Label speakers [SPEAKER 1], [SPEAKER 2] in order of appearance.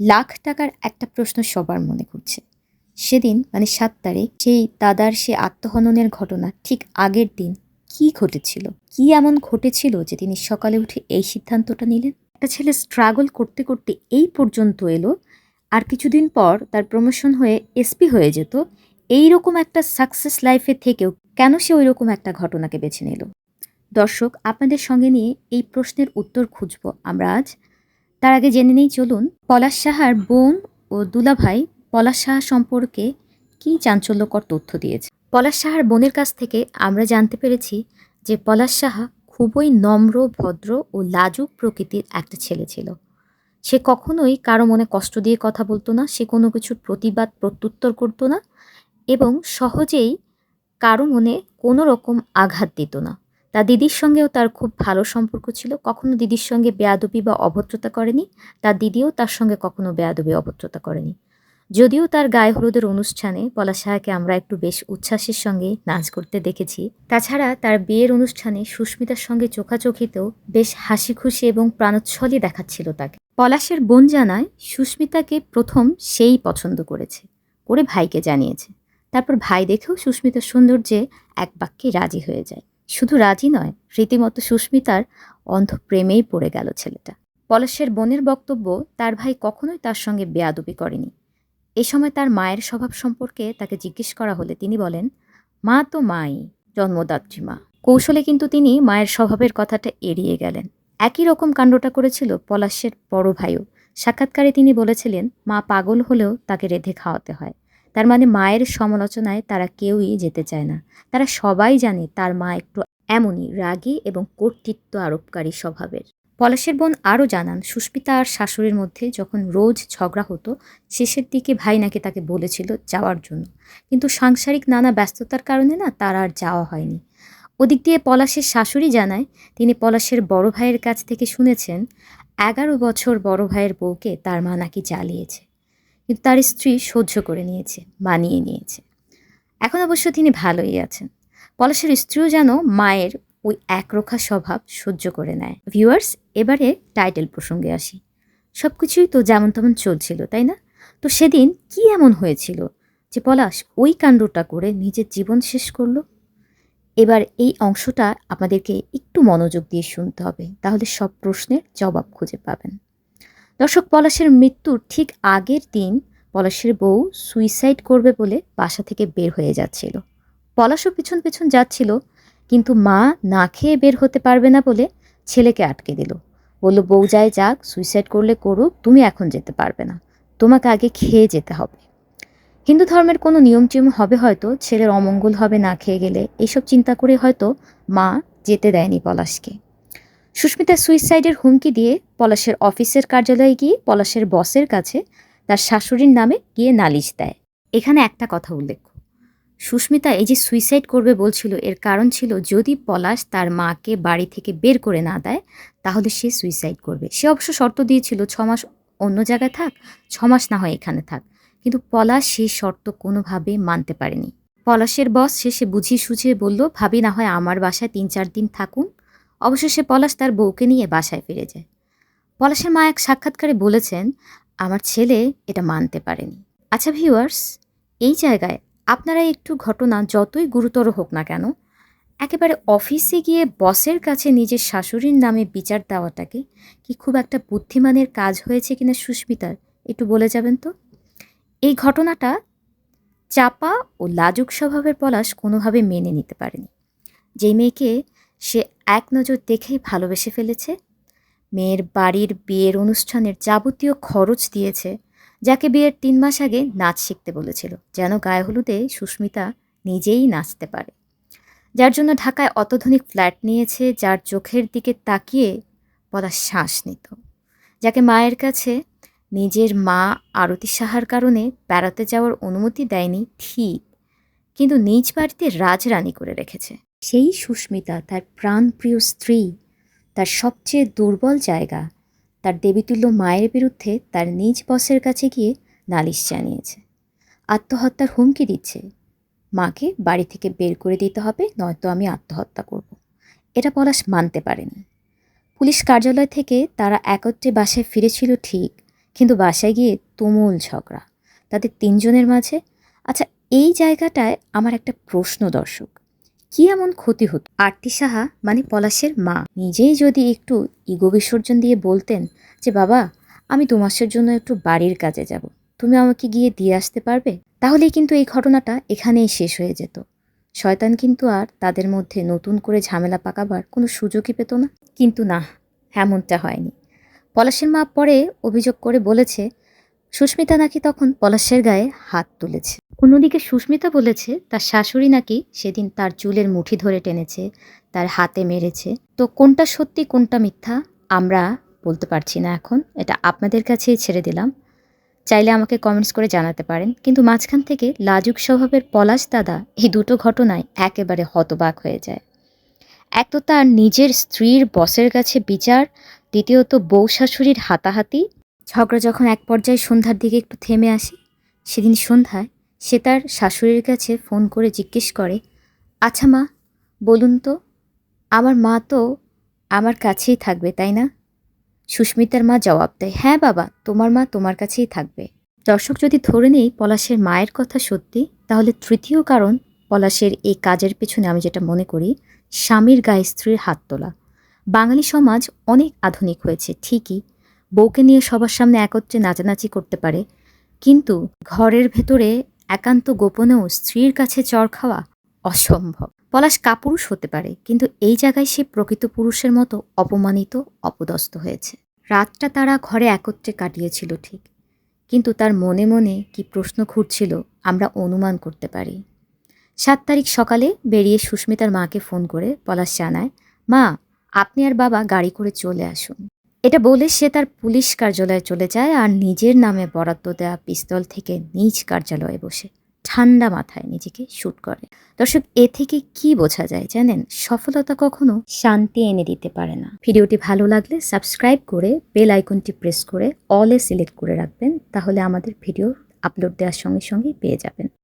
[SPEAKER 1] লাখ টাকার একটা প্রশ্ন সবার মনে করছে সেদিন মানে সাত তারিখ, সেই দাদার সে আত্মহননের ঘটনা, ঠিক আগের দিন কি ঘটেছিল? কি এমন ঘটেছিল যে তিনি সকালে উঠে এই সিদ্ধান্তটা নিলেন? একটা ছেলে স্ট্রাগল করতে করতে এই পর্যন্ত এলো, আর কিছুদিন পর তার প্রমোশন হয়ে এসপি হয়ে যেত। এই রকম একটা সাকসেস লাইফে থেকেও কেন সে ওই রকম একটা ঘটনাকে বেছে নিল? দর্শক, আপনাদের সঙ্গে নিয়ে এই প্রশ্নের উত্তর খুঁজব আমরা আজ। তার আগে জেনে নেই, চলুন। পলাশ সাহার বোন ও দুলাভাই, পলাশ সাহা সম্পর্কে কী চাঞ্চল্যকর তথ্য দিয়েছে? পলাশ সাহার বোনের কাছ থেকে আমরা জানতে পেরেছি যে পলাশ সাহা খুবই নম্র, ভদ্র ও লাজুক প্রকৃতির একটা ছেলে ছিল। সে কখনোই কারও মনে কষ্ট দিয়ে কথা বলতো না, সে কোনো কিছুর প্রতিবাদ, প্রত্যুত্তর করতো না এবং সহজেই কারও মনে কোনো রকম আঘাত দিত না। তার দিদির সঙ্গেও তার খুব ভালো সম্পর্ক ছিল। কখনো দিদির সঙ্গে বেয়াদবি বা অভদ্রতা করেনি। তার দিদিও তার সঙ্গে কখনো বেয়াদবি, অভদ্রতা করেনি। যদিও তার গায়ে হলুদের অনুষ্ঠানে পলাশ সাহাকে আমরা একটু বেশ উচ্ছ্বাসের সঙ্গে নাচ করতে দেখেছি। তাছাড়া তার বিয়ের অনুষ্ঠানে সুস্মিতার সঙ্গে চোখাচোখিতেও বেশ হাসি খুশি এবং প্রাণোচ্ছলই দেখাচ্ছিল তাকে। পলাশের বোন জানায়, সুস্মিতাকে প্রথম সেই পছন্দ করেছে, করে ভাইকে জানিয়েছে। তারপর ভাই দেখেও সুস্মিতার সৌন্দর্যে এক বাক্যে রাজি হয়ে যায়। শুধু রাজি নয়, রীতিমতো সুস্মিতার অন্ধ প্রেমেই পড়ে গেল ছেলেটা। পলাশের বোনের বক্তব্য তার ভাই কখনোই তার সঙ্গে বেয়াদবি করেনি। এ সময় তার মায়ের স্বভাব সম্পর্কে তাকে জিজ্ঞেস করা হলে তিনি বলেন, মা তো মাই, জন্মদাত্রী মা। কৌশলে কিন্তু তিনি মায়ের স্বভাবের কথাটা এড়িয়ে গেলেন। একই রকম কাণ্ডটা করেছিল পলাশের বড় ভাইও। সাক্ষাৎকারে তিনি বলেছিলেন, মা পাগল হলেও তাকে রেধে খাওয়াতে হয়। তার মানে মায়ের সমালোচনায় তারা কেউই যেতে চায় না। তারা সবাই জানে তার মা একটু এমনই রাগী এবং কর্তৃত্ব আরোপকারী স্বভাবের। পলাশের বোন আরও জানান, সুস্মিতা আর শাশুড়ির মধ্যে যখন রোজ ঝগড়া হতো, শেষের দিকে ভাই নাকি তাকে বলেছিল যাওয়ার জন্য। কিন্তু সাংসারিক নানা ব্যস্ততার কারণে না তার আর যাওয়া হয়নি। ওদিক দিয়ে পলাশের শাশুড়ি জানায়, তিনি পলাশের বড় ভাইয়ের কাছ থেকে শুনেছেন, এগারো বছর বড় ভাইয়ের বউকে তার মা নাকি জ্বালিয়েছে কিন্তু তার স্ত্রী সহ্য করে নিয়েছে, মানিয়ে নিয়েছে। এখন অবশ্য তিনি ভালোই আছেন। পলাশের স্ত্রীও যেন মায়ের ওই একরোখা স্বভাব সহ্য করে নেয়। ভিউয়ার্স, এবারে টাইটেল প্রসঙ্গে আসি। সব কিছুই তো যেমন তেমন চলছিল, তাই না? তো সেদিন কি এমন হয়েছিল যে পলাশ ওই কাণ্ডটা করে নিজের জীবন শেষ করল? এবার এই অংশটা আপনাদেরকে একটু মনোযোগ দিয়ে শুনতে হবে, তাহলে সব প্রশ্নের জবাব খুঁজে পাবেন। দর্শক, পলাশের মৃত্যুর ঠিক আগের দিন পলাশের বউ সুইসাইড করবে বলে বাসা থেকে বের হয়ে যাচ্ছিল। পলাশও পিছন পিছন যাচ্ছিল, কিন্তু মা না খেয়ে বের হতে পারবে না বলে ছেলেকে আটকে দিল। বলল, বউ যায় যাক, সুইসাইড করলে করুক, তুমি এখন যেতে পারবে না। তোমাকে আগে খেয়ে যেতে হবে। হিন্দু ধর্মের কোনো নিয়ম টিয়ম হবে হয়তো, ছেলের অমঙ্গল হবে না খেয়ে গেলে। এইসব চিন্তা করে হয়তো মা যেতে দেয়নি পলাশকে। সুস্মিতা সুইসাইডের হুমকি দিয়ে পলাশের অফিসের কার্যালয়ে গিয়ে পলাশের বসের কাছে তার শাশুড়ির নামে গিয়ে নালিশ দেয়। এখানে একটা কথা উল্লেখ্য সুস্মিতা এই যে সুইসাইড করবে বলছিল, এর কারণ ছিল যদি পলাশ তার মাকে বাড়ি থেকে বের করে না দেয়, তাহলে সে সুইসাইড করবে। সে অবশ্য শর্ত দিয়েছিল, ছ মাস অন্য জায়গায় থাক, ছ মাস না হয় এখানে থাক। কিন্তু পলাশ সেই শর্ত কোনোভাবে মানতে পারেনি। পলাশের বস শেষে বুঝিয়ে সুঝিয়ে বলল, ভাবি, না হয় আমার বাসায় তিন চার দিন থাকুন অবশেষে পলাশ তার বউকে নিয়ে বাসায় ফিরে যায়। পলাশের মা এক সাক্ষাৎকারে বলেছেন, আমার ছেলে এটা মানতে পারেনি। আচ্ছা ভিউয়ার্স, এই জায়গায় আপনারা একটু ঘটনা যতই গুরুতর হোক না কেন, একেবারে অফিসে গিয়ে বসের কাছে নিজের শাশুড়ির নামে বিচার দেওয়াটাকে কি খুব একটা বুদ্ধিমানের কাজ হয়েছে কিনা সুস্মিতার, একটু বলে যাবেন তো? এই ঘটনাটা চাপা ও লাজুক স্বভাবের পলাশ কোনোভাবে মেনে নিতে পারেনি। যেই মেয়েকে সে এক নজর দেখেই ভালোবেসে ফেলেছে। মেয়ের বাড়ির বিয়ের অনুষ্ঠানের যাবতীয় খরচ দিয়েছে, যাকে বিয়ের তিন মাস আগে নাচ শিখতে বলেছিল, যেন গায়ে হলুদে সুস্মিতা নিজেই নাচতে পারে। যার জন্য ঢাকায় অত্যাধুনিক ফ্ল্যাট নিয়েছে, যার চোখের দিকে তাকিয়ে পলা শ্বাস নিত। যাকে মায়ের কাছে নিজের মা আরতি সাহার কারণে বেড়াতে যাওয়ার অনুমতি দেয়নি ঠিক, কিন্তু নিজ বাড়িতে রাজরানী করে রেখেছে। সেই সুস্মিতা, তার প্রাণপ্রিয় স্ত্রী, তার সবচেয়ে দুর্বল জায়গা, তার দেবীতুল্য মায়ের বিরুদ্ধে তার নিজ বসের কাছে গিয়ে নালিশ জানিয়েছে। আত্মহত্যার হুমকি দিচ্ছে। মাকে বাড়ি থেকে বের করে দিতে হবে, নয়তো আমি আত্মহত্যা করব। এটা পলাশ মানতে পারেনি। পুলিশ কার্যালয় থেকে তারা একত্রে বাসায় ফিরেছিল ঠিক, কিন্তু বাসায় গিয়ে তুমুল ঝগড়া। তাদের তিনজনের মাঝে আচ্ছা এই জায়গাটায় আমার একটা প্রশ্ন দর্শক। কি এমন ক্ষতি হতো? আরতি সাহা মানে পলাশের মা, নিজেই যদি একটু ইগো বিসর্জন দিয়ে বলতেন যে, বাবা, আমি দু মাসের জন্য একটু বাড়ির কাজে যাব। তুমি আমাকে গিয়ে দিয়ে আসতে পারবে? তাহলেই কিন্তু এই ঘটনাটা এখানেই শেষ হয়ে যেত। শয়তান কিন্তু আর তাদের মধ্যে নতুন করে ঝামেলা পাকাবার কোনো সুযোগই পেত না। কিন্তু না, এমনটা হয়নি। পলাশের মা পরে অভিযোগ করে বলেছে সুস্মিতা নাকি তখন পলাশের গায়ে হাত তুলেছে। অন্যদিকে সুস্মিতা বলেছে, তার শাশুড়ি নাকি সেদিন তার চুলের মুঠি ধরে টেনেছে, তার হাতে মেরেছে। তো কোনটা সত্যি, কোনটা মিথ্যা, আমরা বলতে পারছি না এখন। এটা আপনাদের কাছেই ছেড়ে দিলাম। চাইলে আমাকে কমেন্টস করে জানাতে পারেন। কিন্তু মাঝখান থেকে লাজুক স্বভাবের পলাশ দাদা এই দুটো ঘটনায় একেবারে হতবাক হয়ে যায়। এক তো তার নিজের স্ত্রীর বসের কাছে বিচার, দ্বিতীয়ত বউ শাশুড়ির হাতাহাতি ঝগড়া যখন এক পর্যায়ে সন্ধ্যার দিকে একটু থেমে আসে, সেদিন সন্ধ্যায় সে তার শাশুড়ির কাছে ফোন করে জিজ্ঞেস করে আচ্ছা মা, বলুন তো, আমার মা তো আমার কাছেই থাকবে, তাই না? সুস্মিতার মা জবাব দেয় হ্যাঁ বাবা, তোমার মা তোমার কাছেই থাকবে। দর্শক যদি ধরে নেই পলাশের মায়ের কথা সত্যি, তাহলে তৃতীয় কারণ পলাশের এই কাজের পেছনে আমি যেটা মনে করি, স্বামীর গায়ে স্ত্রীর হাত তোলা। বাঙালি সমাজ অনেক আধুনিক হয়েছে, ঠিকই বউকে নিয়ে সবার সামনে একত্রে নাচানাচি করতে পারে। কিন্তু ঘরের ভেতরে একান্ত গোপনেও স্ত্রীর কাছে চর খাওয়া অসম্ভব। পলাশ কাপুরুষ হতে পারে, কিন্তু এই জায়গায় সে প্রকৃত পুরুষের মতো অপমানিত, অপদস্থ হয়েছে। রাতটা তারা ঘরে একত্রে কাটিয়েছিল ঠিক, কিন্তু তার মনে মনে কি প্রশ্ন ঘুরছিল আমরা অনুমান করতে পারি। সাত তারিখ সকালে বেরিয়ে সুস্মিতার মাকে ফোন করে পলাশ জানায়, মা, আপনি আর বাবা গাড়ি করে চলে আসুন। এটা বলে সে তার পুলিশ কার্যালয়ে চলে যায় আর নিজের নামে বরাদ্দ দেওয়া পিস্তল থেকে নিজ কার্যালয়ে বসে ঠান্ডা মাথায় নিজেকে শ্যুট করে। দর্শক, এ থেকে কি বোঝা যায় জানেন? সফলতা কখনো শান্তি এনে দিতে পারে না। ভিডিওটি ভালো লাগলে সাবস্ক্রাইব করে বেল আইকনটি প্রেস করে অলে সিলেক্ট করে রাখবেন, তাহলে আমাদের ভিডিও আপলোড দেওয়ার সঙ্গে সঙ্গেই পেয়ে যাবেন।